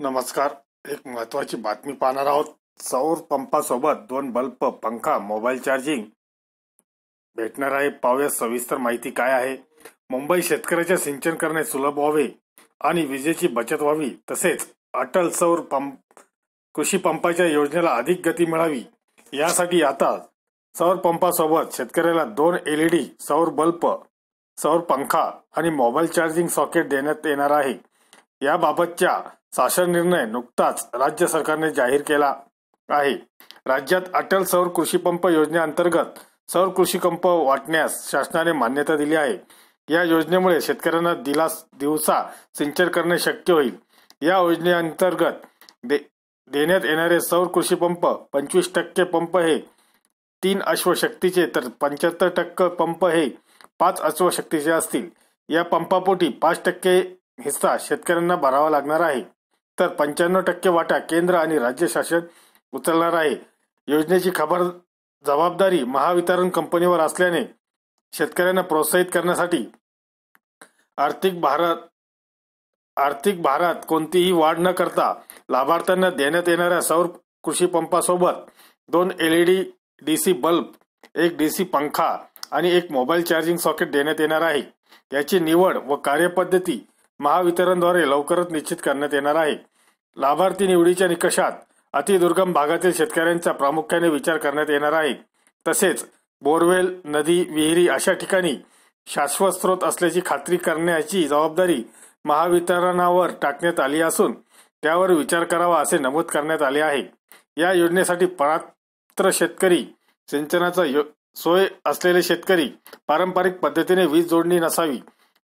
नमस्कार. एक महत्वाची बातमी पाहणार आहोत. सौर पंपासोबत दोन बल्ब पंखा मोबाईल चार्जिंग. भेटणार आहे पाहूया सविस्तर माहिती काय आहे. मुंबई शेतकऱ्याचे सिंचन करणे सुलभ व्हावे आणि विजेची बचत व्हावी. तसेच अटल सौर पंप कृषी पंपाच्या योजनेला अधिक गती मिळावी. यासाठी आता सौर पंपासोबत शेतकऱ्याला दोन एलईडी सौर बल्ब सौर पंखा आणि मोबाईल चार्जिंग सॉकेट देण्यात येणार आहे. याबाबतच्या शासन निर्णय नुकताच राज्य सरकारने जाहीर केला आहे. राज्यात अटल सौर कृषी पंप योजनेअंतर्गत सौर कृषी पंप वाटण्यास शासनाने मान्यता दिली आहे. या योजनेमुळे शेतकऱ्यांना दिलास दिवसा सिंचन करणे शक्य होईल. या योजनेअंतर्गत दे देण्यात येणारे सौर कृषी पंप पंचवीस टक्के पंप हे तीन अश्वशक्तीचे तर पंच्याहत्तर टक्के पंप हे पाच अश्वशक्तीचे असतील. या पंपापोटी पाच टक्के हिस्सा शेतकऱ्यांना भरावा लागणार आहे. तर पंच्याण्णव टक्के वाटा केंद्र आणि राज्य शासन उचलणार आहे. योजनेची खबर जबाबदारी महावितरण कंपनीवर असल्याने शेतकऱ्यांना प्रोत्साहित करण्यासाठी आर्थिक भारत आर्थिक भारात कोणतीही वाढ न करता लाभार्थ्यांना देण्यात येणाऱ्या सौर कृषी पंपासोबत दोन एलईडी डीसी बल्ब एक डीसी पंखा आणि एक मोबाईल चार्जिंग सॉकेट देण्यात येणार आहे. याची निवड व कार्यपद्धती महावितरणद्वारे लवकरच निश्चित करण्यात येणार आहे. लाभार्थी निवडीच्या निकषात अतिदुर्गम भागातील शेतकऱ्यांचा प्रामुख्याने विचार करण्यात येणार आहे. तसेच बोरवेल नदी विहिरी अशा ठिकाणी शाश्वत स्रोत असल्याची खात्री करण्याची जबाबदारी महावितरणावर टाकण्यात आली असून त्यावर विचार करावा असे नमूद करण्यात आले आहे. या योजनेसाठी पात्र शेतकरी सिंचनाचा सोय असलेले शेतकरी पारंपरिक पद्धतीने वीज जोडणी नसावी.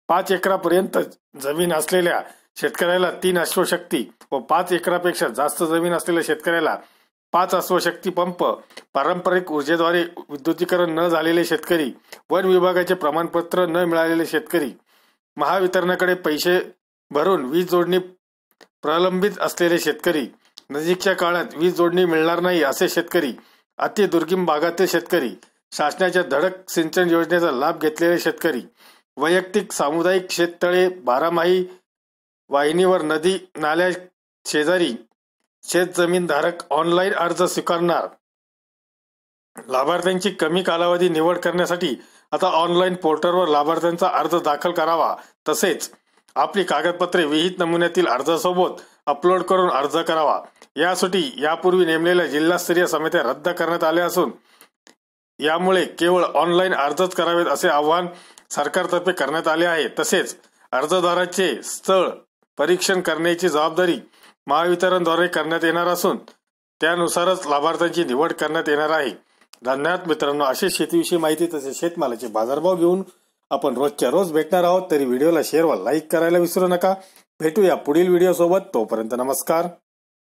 पाच एकरापर्यंत जमीन असलेल्या शेतकऱ्याला तीन अश्वशक्ती व पाच एकरापेक्षा जास्त जमीन असलेल्या शेतकऱ्याला पाच अश्वशक्ती पंप पारंपरिक ऊर्जेद्वारे विद्युतीकरण न झालेले शेतकरी वन विभागाचे प्रमाणपत्र न मिळालेले शेतकरी महावितरणाकडे पैसे भरून वीज जोडणी प्रलंबित असलेले शेतकरी नजीकच्या काळात वीज जोडणी मिळणार नाही असे शेतकरी अति दुर्गम भागातील शेतकरी शासनाच्या धडक सिंचन योजनेचा लाभ घेतलेले शेतकरी वैयक्तिक सामुदायिक शेततळे बारामाही वाहिनीवर नदी नाल्या शेजारी शेत जमीन धारक ऑनलाईन अर्ज स्वीकारणार. लाभार्थ्यांची कमी कालावधी निवड करण्यासाठी आता ऑनलाईन पोर्टलवर लाभार्थ्यांचा अर्ज दाखल करावा. तसेच आपली कागदपत्रे विहित नमुन्यातील अर्जासोबत अपलोड करून अर्ज करावा. यासाठी यापूर्वी नेमलेल्या जिल्हास्तरीय समित्या रद्द करण्यात आल्या असून यामुळे केवळ ऑनलाईन अर्जच करावेत असे आव्हान सरकारतर्फे करण्यात आले आहे. तसेच अर्जदाराचे स्थळ परीक्षण करण्याची जबाबदारी महावितरणद्वारे करण्यात येणार असून त्यानुसारच लाभार्थ्यांची निवड करण्यात येणार आहे. धन्यवाद मित्रांनो. असे शेतीविषयी माहिती तसेच शेतमालाचे बाजारभाव घेऊन आपण रोजच्या रोज भेटणार आहोत. तरी व्हिडिओला शेअर व लाईक करायला विसरू नका. भेटूया पुढील व्हिडिओ सोबत तोपर्यंत नमस्कार.